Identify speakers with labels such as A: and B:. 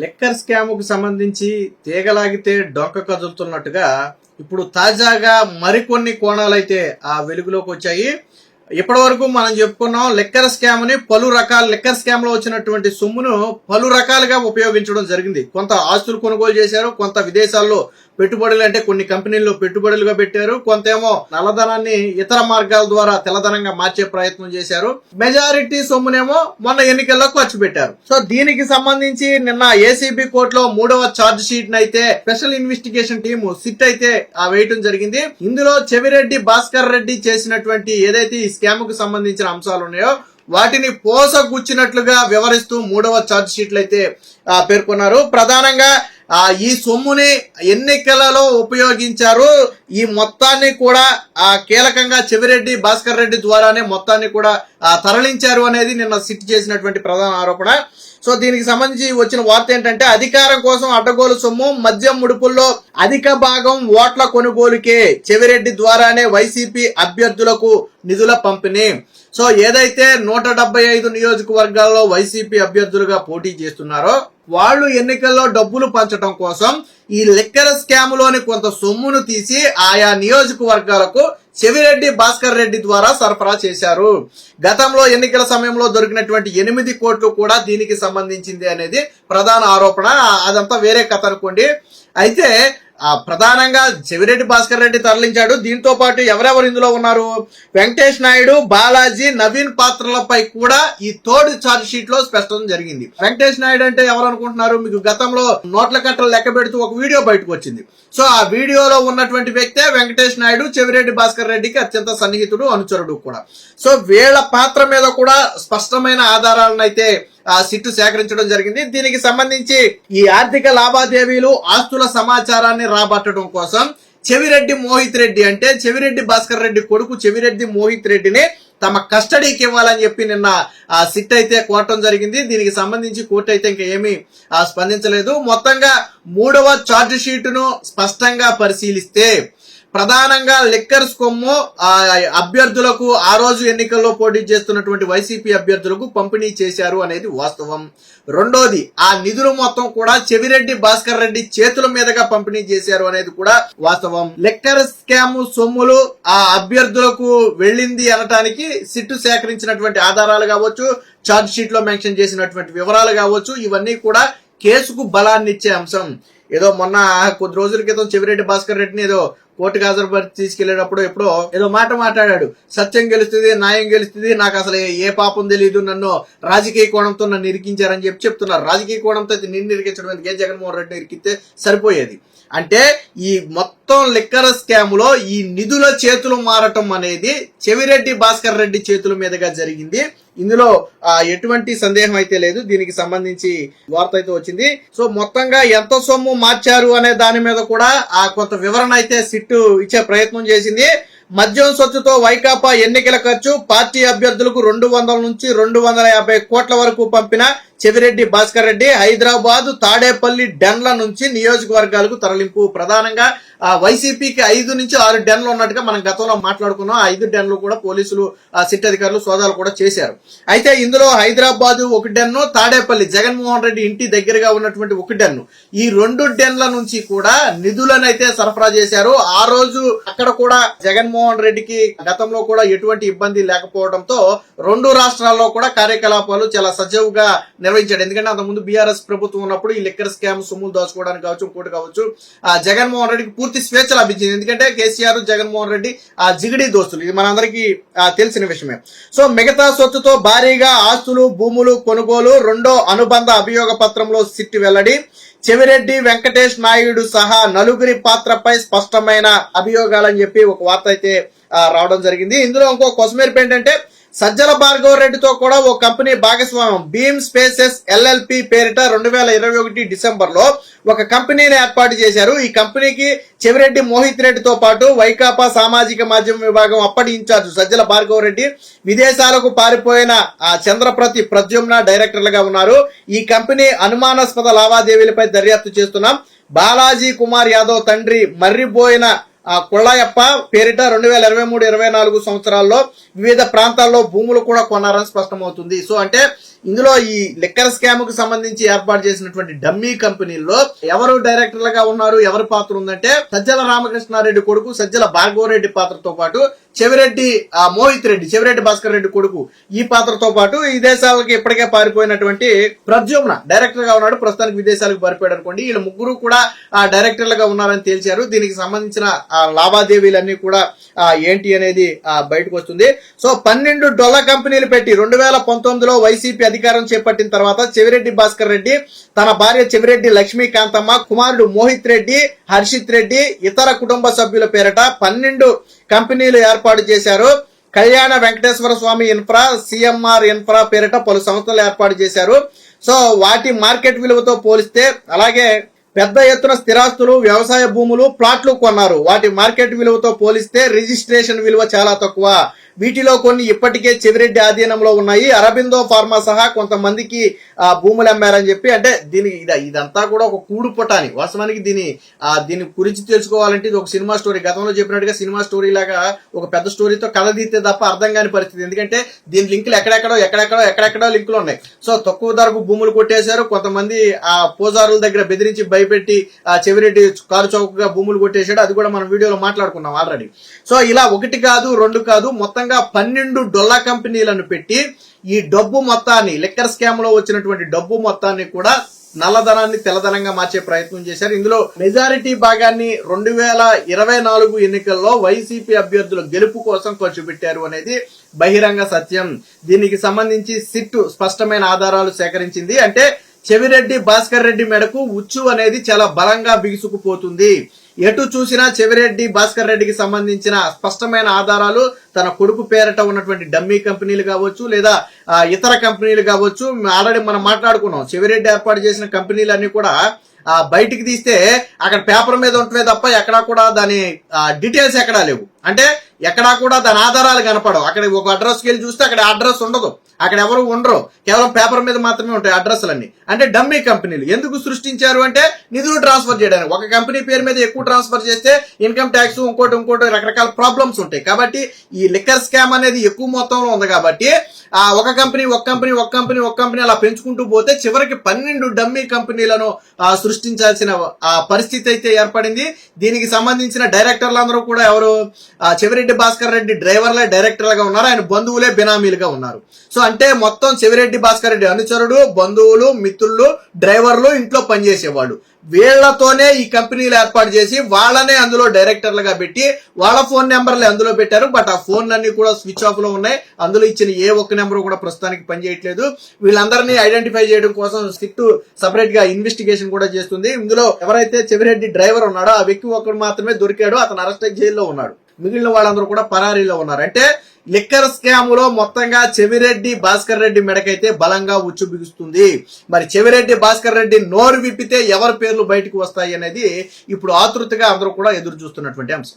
A: Liquor స్కామ్కు సంబంధించి తీగలాగితే డొంక కదులుతున్నట్టుగా ఇప్పుడు తాజాగా మరికొన్ని కోణాలైతే ఆ వెలుగులోకి వచ్చాయి. ఇప్పటి వరకు మనం చెప్పుకున్నాం లెక్కర్ స్కామ్ని పలు రకాల లెక్కర్ స్కామ్లో వచ్చినటువంటి సొమ్మును పలు రకాలుగా ఉపయోగించడం జరిగింది. కొంత ఆస్తులు కొనుగోలు చేశారు కొంత విదేశాల్లో పెట్టుబడులు అంటే కొన్ని కంపెనీల్లో పెట్టుబడులుగా పెట్టారు. కొంతేమో నల్లధనాన్ని ఇతర మార్గాల ద్వారా తెల్లధనంగా మార్చే ప్రయత్నం చేశారు. మెజారిటీ సొమ్మునేమో మొన్న ఎన్నికల్లో ఖర్చు పెట్టారు. సో దీనికి సంబంధించి నిన్న ఏసీబీ కోర్టులో మూడవ ఛార్జ్ షీట్ అయితే స్పెషల్ ఇన్వెస్టిగేషన్ టీమ్ సిట్ అయితే ఆ వేయటం జరిగింది. ఇందులో చెవిరెడ్డి భాస్కర్ రెడ్డి చేసినటువంటి ఏదైతే ఈ స్కామ్కు సంబంధించిన అంశాలు ఉన్నాయో వాటిని పోసగుచ్చినట్లుగా వివరిస్తూ మూడవ ఛార్జ్ షీట్లు అయితే పేర్కొన్నారు. ప్రధానంగా ఈ సొమ్ముని ఎన్నికలలో ఉపయోగించారు. ఈ మొత్తాన్ని కూడా ఆ కీలకంగా చెవిరెడ్డి భాస్కర్ రెడ్డి ద్వారానే మొత్తాన్ని కూడా తరలించారు అనేది నిన్న సిట్ చేసినటువంటి ప్రధాన ఆరోపణ. సో దీనికి సంబంధించి వచ్చిన వార్త ఏంటంటే అధికారం కోసం అడ్డగోలు సొమ్ము మద్యం ముడుపుల్లో అధిక భాగం ఓట్ల కొనుగోలుకే చెవిరెడ్డి ద్వారానే వైసీపీ అభ్యర్థులకు నిధుల పంపిణీ. సో ఏదైతే నూట డెబ్బై ఐదు నియోజకవర్గాల్లో వైసీపీ అభ్యర్థులుగా పోటీ చేస్తున్నారో వాళ్ళు ఎన్నికల్లో డబ్బులు పంచడం కోసం ఈ లెక్కల స్కామ్లోని కొంత సొమ్మును తీసి ఆయా నియోజకవర్గాలకు చెవిరెడ్డి భాస్కర్ రెడ్డి ద్వారా సరఫరా చేశారు. గతంలో ఎన్నికల సమయంలో దొరికినటువంటి ఎనిమిది కోట్లు కూడా దీనికి సంబంధించింది అనేది ప్రధాన ఆరోపణ. అదంతా వేరే కథ అనుకోండి. అయితే ప్రధానంగా చెవిరెడ్డి భాస్కర్ రెడ్డి తరలించాడు. దీంతో పాటు ఎవరెవరు ఇందులో ఉన్నారు? వెంకటేష్ నాయుడు బాలాజీ నవీన్ పాత్రలపై కూడా ఈ థర్డ్ ఛార్జ్ షీట్లో స్పష్టం జరిగింది. వెంకటేష్ నాయుడు అంటే ఎవరు అనుకుంటున్నారు మీకు గతంలో నోట్ల కట్టలు లెక్క పెడుతూ ఒక వీడియో బయటకు వచ్చింది. సో ఆ వీడియోలో ఉన్నటువంటి వ్యక్తే వెంకటేష్ నాయుడు చెవిరెడ్డి భాస్కర్ రెడ్డికి అత్యంత సన్నిహితుడు అనుచరుడు కూడా. సో వీళ్ళ పాత్ర మీద కూడా స్పష్టమైన ఆధారాలను అయితే సిట్టు సేకరించడం జరిగింది. దీనికి సంబంధించి ఈ ఆర్థిక లావాదేవీలు ఆస్తుల సమాచారాన్ని రాబట్టడం కోసం చెవిరెడ్డి మోహిత్ రెడ్డి అంటే చెవిరెడ్డి భాస్కర్ రెడ్డి కొడుకు చెవిరెడ్డి మోహిత్ రెడ్డిని తమ కస్టడీకి ఇవ్వాలని చెప్పి నిన్న ఆ సిట్ అయితే కోరటం జరిగింది. దీనికి సంబంధించి కోర్టు అయితే ఇంకా ఏమీ స్పందించలేదు. మొత్తంగా మూడవ ఛార్జ్ షీటును స్పష్టంగా పరిశీలిస్తే ప్రధానంగా లిక్కర్స్ కొమ్ము ఆ, అభ్యర్థులకు ఆ రోజు ఎన్నికల్లో పోటీ చేస్తున్నటువంటి వైసీపీ అభ్యర్థులకు పంపిణీ చేశారు అనేది వాస్తవం. రెండోది ఆ నిధులు మొత్తం కూడా చెవిరెడ్డి భాస్కర్ రెడ్డి చేతుల మీదుగా పంపిణీ చేశారు అనేది కూడా వాస్తవం. లిక్కర్ స్కామ్ సొమ్ములు ఆ అభ్యర్థులకు వెళ్ళింది అనటానికి సిట్టు సేకరించినటువంటి ఆధారాలు కావచ్చు ఛార్జ్ షీట్లో మెన్షన్ చేసినటువంటి వివరాలు కావచ్చు ఇవన్నీ కూడా కేసుకు బలాన్నిచ్చే అంశం. ఏదో మొన్న కొద్ది రోజుల క్రితం చెవిరెడ్డి భాస్కర్ రెడ్డిని ఏదో కోర్టుకు హాజరుపరిచి తీసుకెళ్ళేటప్పుడు ఎప్పుడో ఏదో మాట మాట్లాడాడు. సత్యం గెలుస్తుంది న్యాయం గెలుస్తుంది నాకు అసలు ఏ పాపం తెలియదు నన్ను రాజకీయ కోణంతో నన్ను ఇరికించారని చెప్పి చెప్తున్నారు. రాజకీయ కోణంతో అయితే నిన్ను ఇరికించడం ఎందుకు? జగన్మోహన్ రెడ్డి ఇరికితే సరిపోయేది? అంటే ఈ మొత్తం లిక్కర్ స్కామ్లో ఈ నిధుల చేతులు మారటం అనేది చెవిరెడ్డి భాస్కర్ రెడ్డి చేతుల మీదుగా జరిగింది. ఇందులో ఎటువంటి సందేహం అయితే లేదు. దీనికి సంబంధించి వార్త అయితే వచ్చింది. సో మొత్తంగా ఎంత సొమ్ము మార్చారు అనే దాని మీద కూడా ఆ కొంత వివరణ అయితే సిట్టు ఇచ్చే ప్రయత్నం చేసింది. మద్యం సొత్తుతో వైకాపా ఎన్నికల ఖర్చు పార్టీ అభ్యర్థులకు రెండు వందల నుంచి రెండు వందల యాభై కోట్ల వరకు పంపిన చెవిరెడ్డి భాస్కర్ రెడ్డి హైదరాబాద్ తాడేపల్లి డెన్ల నుంచి నియోజకవర్గాలకు తరలింపు. ప్రధానంగా వైసీపీకి ఐదు నుంచి ఆరు డెన్లు ఉన్నట్టుగా మనం గతంలో మాట్లాడుకున్నాం. ఆ ఐదు డెన్లు కూడా పోలీసులు సిట్ అధికారులు సోదాలు కూడా చేశారు. అయితే ఇందులో హైదరాబాద్ ఒక డెన్ను తాడేపల్లి జగన్మోహన్ రెడ్డి ఇంటి దగ్గరగా ఉన్నటువంటి ఒక డెన్ను. ఈ రెండు డెన్ల నుంచి కూడా నిధులను అయితే సరఫరా చేశారు. ఆ రోజు అక్కడ కూడా జగన్మోహన్ రెడ్డికి గతంలో కూడా ఎటువంటి ఇబ్బంది లేకపోవడంతో రెండు రాష్ట్రాల్లో కూడా కార్యకలాపాలు చాలా సజావుగా నిర్వహించాడు. ఎందుకంటే అంతకుముందు బీఆర్ఎస్ ప్రభుత్వం ఉన్నప్పుడు ఈ లిక్కర్ స్కామ్ సొమ్ములు దోచుకోవడానికి కావచ్చు ఇంకోటి కావచ్చు ఆ జగన్మోహన్ రెడ్డికి పూర్తి స్వేచ్ఛ లభించింది. ఎందుకంటే కేసీఆర్ జగన్మోహన్ రెడ్డి ఆ జిగిడి దోస్తులు. ఇది మనందరికీ తెలిసిన విషయమే. సో మిగతా సొత్తుతో భారీగా ఆస్తులు భూములు కొనుగోలు రెండో అనుబంధ అభియోగ పత్రంలో సిట్టి వెల్లడి. చెవిరెడ్డి వెంకటేష్ నాయుడు సహా నలుగురి పాత్రపై స్పష్టమైన అభియోగాలని చెప్పి ఒక వార్త అయితే రావడం జరిగింది. ఇందులో ఇంకో కొసమేర్పు ఏంటంటే సజ్జల భార్గవ రెడ్డితో కూడా ఓ కంపెనీ భాగస్వామ్యం. బీమ్ స్పేసెస్ ఎల్ఎల్పి పేరిట రెండు వేల ఇరవై ఒకటి డిసెంబర్లో ఒక కంపెనీని ఏర్పాటు చేశారు. ఈ కంపెనీకి చెవిరెడ్డి మోహిత్ రెడ్డితో పాటు వైకాపా సామాజిక మాధ్యమ విభాగం అప్పటి ఇన్ఛార్జ్ సజ్జల భార్గవ రెడ్డి విదేశాలకు పారిపోయిన ఆ చంద్రప్రతి ప్రద్యుమ్న డైరెక్టర్లుగా ఉన్నారు. ఈ కంపెనీ అనుమానాస్పద లావాదేవీలపై దర్యాప్తు చేస్తున్నాం. బాలాజీ కుమార్ యాదవ్ తండ్రి మర్రిపోయిన ఆ కొళ్ళాయప్ప పేరిట రెండు వేల ఇరవై మూడు ఇరవై నాలుగు సంవత్సరాల్లో వివిధ ప్రాంతాల్లో భూములు కూడా కొన్నారని స్పష్టమవుతుంది. సో అంటే ఇందులో ఈ లిక్కర్ స్కామ్కు సంబంధించి ఏర్పాటు చేసినటువంటి డమ్మీ కంపెనీల్లో ఎవరు డైరెక్టర్లుగా ఉన్నారు ఎవరి పాత్ర ఉందంటే సజ్జల రామకృష్ణారెడ్డి కొడుకు సజ్జల భార్గవరెడ్డి పాత్రతో పాటు చెవిరెడ్డి ఆ, మోహిత్ రెడ్డి చెవిరెడ్డి భాస్కర్ రెడ్డి కొడుకు. ఈ పాత్రతో పాటు ఈ దేశాలకి ఇప్పటికే పారిపోయినటువంటి ప్రద్యుమ్న డైరెక్టర్గా ఉన్నాడు ప్రస్తుతానికి విదేశాలకు పారిపోయాడు అనుకోండి. వీళ్ళ ముగ్గురు కూడా ఆ డైరెక్టర్లుగా ఉన్నారని తేల్చారు. దీనికి సంబంధించిన లావాదేవీలన్నీ కూడా ఆ, ఏంటి అనేది బయటకు వస్తుంది. సో పన్నెండు డొల్ల కంపెనీలు పెట్టి రెండు వేల పంతొమ్మిదిలో వైసీపీ అధికారం చేపట్టిన తర్వాత చెవిరెడ్డి భాస్కర్ రెడ్డి తన భార్య చెవిరెడ్డి లక్ష్మీకాంతమ్మ కుమారుడు మోహిత్ రెడ్డి హర్షిత్ రెడ్డి ఇతర కుటుంబ సభ్యుల పేరిట పన్నెండు కంపెనీలు ఏర్పాటు చేశారు. Kalyana Venkateswara Swamy infra CMR infra పేరిట పలు సంస్థలు ఏర్పాటు చేశారు. సో వాటి మార్కెట్ విలువతో పోలిస్తే అలాగే పెద్ద ఎత్తున స్థిరాస్తులు వ్యవసాయ భూములు ప్లాట్లు కొన్నారు. వాటి మార్కెట్ విలువతో పోలిస్తే రిజిస్ట్రేషన్ విలువ చాలా తక్కువ. వీటిలో కొన్ని ఇప్పటికే చెవిరెడ్డి ఆధీనంలో ఉన్నాయి. అరబిందో ఫార్మా సహా కొంతమందికి భూములు అమ్మారని చెప్పి అంటే దీని ఇద- ఇదంతా కూడా ఒక కూడుపుటాని వాస్తవానికి దీని దీని గురించి తెలుసుకోవాలంటే ఇది ఒక సినిమా స్టోరీ. గతంలో చెప్పినట్టుగా సినిమా స్టోరీ లాగా ఒక పెద్ద స్టోరీతో కథ తీస్తే తప్ప అర్థం కాని పరిస్థితి. ఎందుకంటే దీని లింకులు ఎక్కడెక్కడో ఎక్కడెక్కడో ఎక్కడెక్కడో లింకులు ఉన్నాయి. సో తక్కువ ధరకు భూములు కొట్టేశారు. కొంతమంది ఆ పూజారుల దగ్గర బెదిరించి భయపెట్టి ఆ చెవిరెడ్డి కారు చౌకగా భూములు కొట్టేశాడు. అది కూడా మనం వీడియోలో మాట్లాడుకున్నాం ఆల్రెడీ. సో ఇలా ఒకటి కాదు రెండు కాదు మొత్తం మొత్తంగా పన్నెండు డొల్లా కంపెనీలను పెట్టి ఈ డబ్బు మొత్తాన్ని లిక్కర్ స్కామ్లో వచ్చినటువంటి డబ్బు మొత్తాన్ని కూడా నల్లధనాన్ని తెల్లధనంగా మార్చే ప్రయత్నం చేశారు. ఇందులో మెజారిటీ భాగాన్ని రెండు వేల ఇరవై నాలుగు ఎన్నికల్లో వైసీపీ అభ్యర్థుల గెలుపు కోసం ఖర్చు పెట్టారు అనేది బహిరంగ సత్యం. దీనికి సంబంధించి సిట్ స్పష్టమైన ఆధారాలు సేకరించింది. అంటే చెవిరెడ్డి భాస్కర్ రెడ్డి మేడకు ఉచ్చు అనేది చాలా బలంగా బిగుసుకుపోతుంది. ఎటు చూసినా చెవిరెడ్డి భాస్కర్ రెడ్డికి సంబంధించిన స్పష్టమైన ఆధారాలు తన కొడుకు పేరట ఉన్నటువంటి డమ్మీ కంపెనీలు కావచ్చు లేదా ఇతర కంపెనీలు కావచ్చు ఆల్రెడీ మనం మాట్లాడుకున్నాం. చెవిరెడ్డి ఏర్పాటు చేసిన కంపెనీలన్నీ కూడా ఆ బయటికి తీస్తే అక్కడ పేపర్ మీద ఉంటమే తప్ప ఎక్కడా కూడా దాని డీటెయిల్స్ ఎక్కడా లేవు. అంటే ఎక్కడా కూడా దాని ఆధారాలు కనపడవు. అక్కడ ఒక అడ్రస్కి వెళ్ళి చూస్తే అక్కడ అడ్రస్ ఉండదు. అక్కడ ఎవరు ఉండరు. కేవలం పేపర్ మీద మాత్రమే ఉంటాయి అడ్రస్లన్నీ అంటే డమ్మీ కంపెనీలు ఎందుకు సృష్టించారు అంటే నిధులు ట్రాన్స్ఫర్ చేయడానికి. ఒక కంపెనీ పేరు మీద ఎక్కువ ట్రాన్స్ఫర్ చేస్తే ఇన్కమ్ ట్యాక్స్ ఇంకోటి ఇంకోటి రకరకాల ప్రాబ్లమ్స్ ఉంటాయి. కాబట్టి ఈ లిక్కర్ స్కామ్ అనేది ఎక్కువ మొత్తంలో ఉంది కాబట్టి ఆ ఒక కంపెనీ ఒక కంపెనీ ఒక కంపెనీ ఒక కంపెనీ అలా పెంచుకుంటూ పోతే చివరికి పన్నెండు డమ్మీ కంపెనీలను సృష్టించాల్సిన పరిస్థితి అయితే ఏర్పడింది. దీనికి సంబంధించిన డైరెక్టర్లందరూ కూడా ఎవరు చెవిరెడ్డి భాస్కర్ రెడ్డి డ్రైవర్లే డైరెక్టర్లుగా ఉన్నారు. ఆయన బంధువులే బినామీలుగా ఉన్నారు. సో అంటే మొత్తం చెవిరెడ్డి భాస్కర్ రెడ్డి అనుచరుడు బంధువులు మిత్రులు డ్రైవర్లు ఇంట్లో పనిచేసేవాళ్ళు. వీళ్ళతోనే ఈ కంపెనీలు ఏర్పాటు చేసి వాళ్ళనే అందులో డైరెక్టర్లుగా పెట్టి వాళ్ళ ఫోన్ నెంబర్లు అందులో పెట్టారు. బట్ ఆ ఫోన్ అన్ని కూడా స్విచ్ ఆఫ్లో ఉన్నాయి. అందులో ఇచ్చిన ఏ ఒక్క నెంబర్ కూడా ప్రస్తుతానికి పనిచేయట్లేదు. వీళ్ళందరినీ ఐడెంటిఫై చేయడం కోసం సిట్ సపరేట్గా ఇన్వెస్టిగేషన్ కూడా చేస్తుంది. ఇందులో ఎవరైతే చెవిరెడ్డి డ్రైవర్ ఉన్నాడో ఆ వ్యక్తి ఒక్కడు మాత్రమే దొరికాడు. అతను అరెస్ట్ జైల్లో ఉన్నాడు. మిగిలిన వాళ్ళందరూ కూడా పరారీలో ఉన్నారు. అంటే లిక్కర్ స్కామ్లో మొత్తంగా చెవిరెడ్డి భాస్కర్ రెడ్డి మెడకైతే బలంగా ఉచ్చు బిగుస్తుంది. మరి చెవిరెడ్డి భాస్కర్ రెడ్డి నోరు విప్పితే ఎవరి పేర్లు బయటకు వస్తాయి అనేది ఇప్పుడు ఆతృతగా అందరూ కూడా ఎదురు చూస్తున్నటువంటి అంశం.